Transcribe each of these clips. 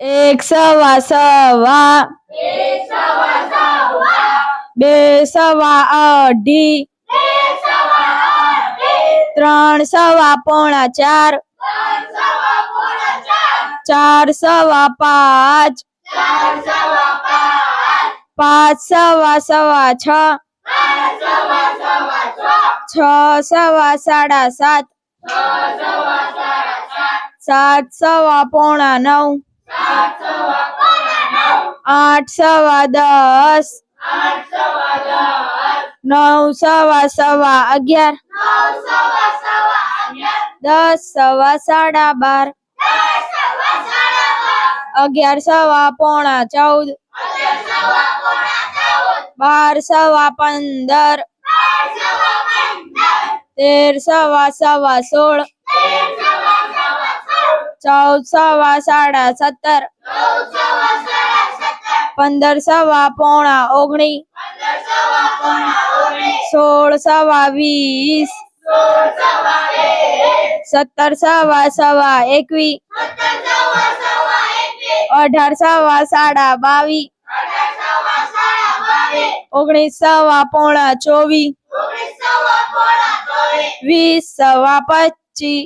એક સવા સવા બે સવા અઢી ત્રણ સવા પોણા ચાર ચાર સવા પાંચ પાંચ સવા સવા છ છ સવા સાડા સાત સાત સવા પોણા નવ આઠ સવા દસ. નવ સવા સવા અગિયાર. દસ સવા સાડા બાર. અગિયાર સવા પોણા ચૌદ. બાર સવા પંદર. તેર સવા સવા સોળ. ચૌદ સવા સાડા સત્તર. પંદર સવા પોણા ઓગણી. સોળ સવા વીસ. સત્તર સવા સવા એકવી. અઢાર સવા સાડા બાવી. ઓગણીસ સવા પોણા ચોવીસ. વીસ સવા પચી.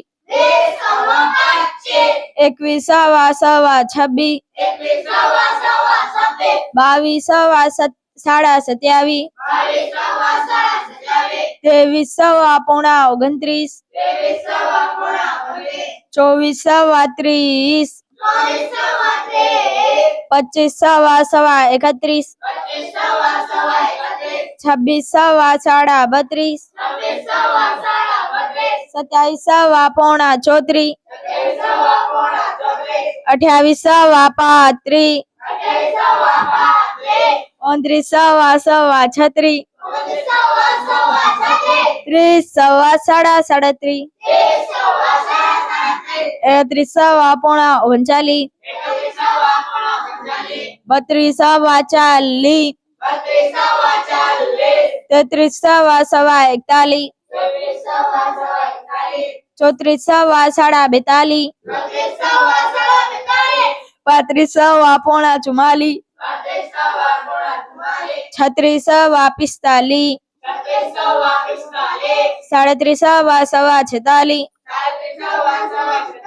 એકવીસ સવા છબ્બી છવ્વીસ બાવીસ વા સત- સાડા સત્યાવીસ ત્રેવીસ સવા પોણા ઓગણત્રીસ. ચોવીસ સવા ત્રીસ પચીસ સવા સવા એકત્રીસ. છવ્વીસ સવા સાડા બત્રીસ. સત્યાવીસ સવા પોણા ચોત્રી અઠ્યાવીસ સવા પાંત્રીસ. ઓત્રીસ સવા સવા છત્રી ત્રીસ સવા સાડા સાડત્રી એકત્રીસ સવા પોણા ઓગણચાલીસ. બત્રીસ સવા ચાલીસ. તેત્રીસ સવા સવા એકતાલીસ ચોત્રીસ સવા સાડા બેતાલીસ પાંત્રીસ સવા પોણા ચુમ્માલીસ છત્રીસ સવા પિસ્તાલીસ સાડત્રીસ સવા સવા છેતાલીસ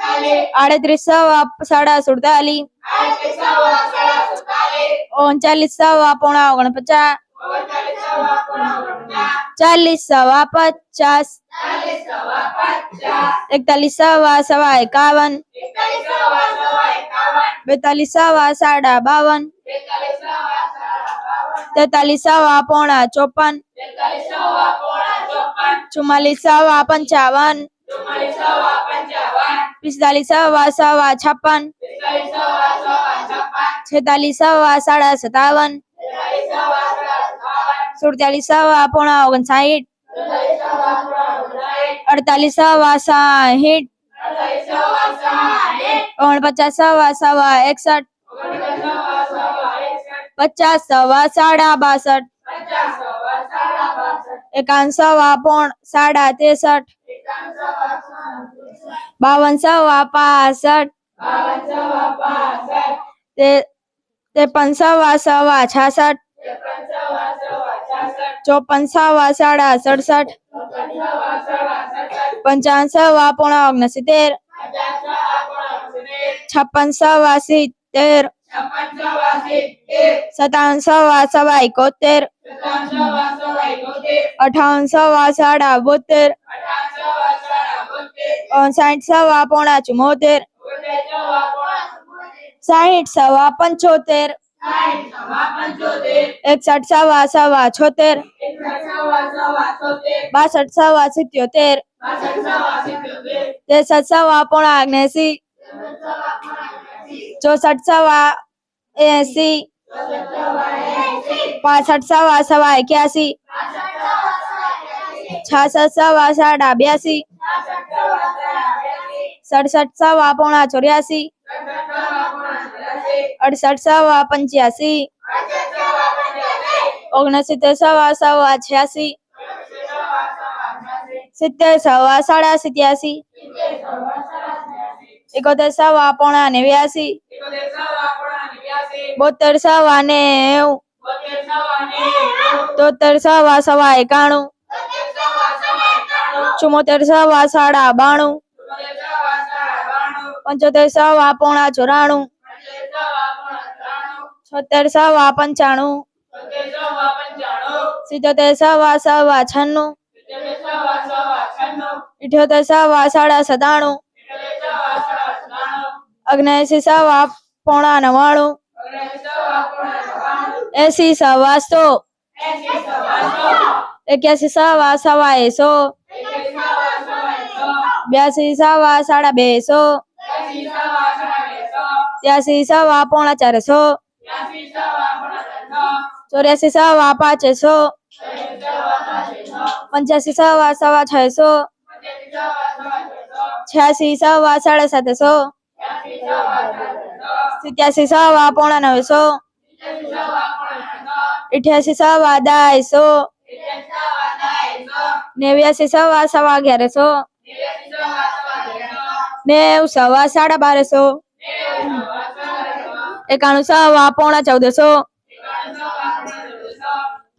આડત્રીસ સવા સાડા સુડતાલીસ ઓગણચાલીસ સવા પોણા ઓગણપચાસ. ચાલીસ સવા પચાસ. એકતાલીસ સવા સવા એકાવન. બેતાલીસ સવા સાડા બાવન. તેતાલીસ સવા પોણા ચોપન. ચુમ્માલીસ સવા પંચાવન. પિસ્તાલીસ સવા સવા છપ્પન. છેતાલીસ સવા સાડા સત્તાવન. સુડતાલીસ સવા પોણા ઓગણસાઠ. અડતાલીસ સવા સાહીઠ. ઓગણપચાસ સવા સવા એકસઠ. પચાસ સવા સાડા બાસઠ. એકાવન સવા પોણ સાડા ત્રેસઠ. બાવન સવા પાસઠ ત્રેપન સવા સવા છાસઠ. ચોપન સવા સાડા સડસઠ. પંચાવન સવા પોણા ઓગણસિત્તેર. છપ્પન સવા સિત્તેર સત્તાવન સવા સવા એકોતેર. અઠાવન સવા સાડા બોતેર. સાઠ સવા પોણા ચુમોતેર સાહીઠ સવા પંચોતેર. એકસઠ સવા સવા છોતેર. બાસઠ સવા સિત્યોતેર. ત્રેસઠ સવા પોણા અગ્નેસી ચોસઠ સવા એસી. પાસઠ સવા સવા એક્યાસી. છાસઠ સવા સાડા બ્યાસી. સડસઠ સવા પોણા ચોર્યાસી. અડસઠ સવા પંચ્યાસી. ઓગણસિત્તેર સવા સવા છ્યાસી. સિત્તેર સવા સાડા સિત્યાસી. એકોતેર સવા પોણા નેવ્યાસી. બોતેર સવા નેવું. તોતેર સવા સવા એકાણું. ચુમ્મોતેર સવા સાડા બાણું ચુમ્મોતેર સવા સાડા બાણું પંચોતેર સવા પોણા ચોરાણું. છોતેર સવા પંચાણું સિત્તોતેર સવા સવા છન્નું ઇઠ્યોતેર સવા સાડા સતાણું અગ્નેસી સવા પોણા નવાણું એસી સવા સો એક્યાસી સવા સવા એસો બ્યાસી સવા સાડા બેસો ત્યાસી સવા સાડા બેસો ત્યાસી સવા પોણા પોણા ત્રણસો ચોર્યાસી સવા સવા પાંચસો પંચ્યાસી સવા સવા સવા છસો છ્યાસી સવા સાડા સાતસો સિત્યાસી સવા પોણા નવસો ઇઠ્યાસી સવા દાયસો નેવ્યાસી સવા સવા અગિયારસો નેવ સવા સાડા બારસો એકાણું સવા પોણા ચૌદસો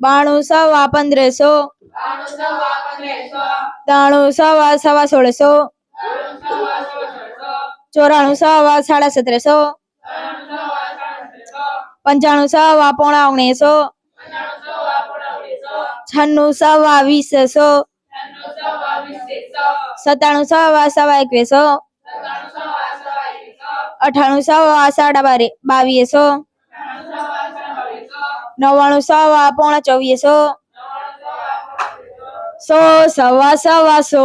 બાણું સવા પંદરસો ત્રાણું સવા સવા સોળસો ચોરાણું સવા સાડા સત્રસો પંચાણું સવા પોણા ઓગણીસો છન્નું સવા વીસસો સત્તાણું સવા સવા એકવીસો સત્તાણું સવા સવા એકવીસો અઠાણું સવા સાડા બારે બાવીસો. નવ્વાણું સવા પોણા ચોવીસો. સો સવા સવા સો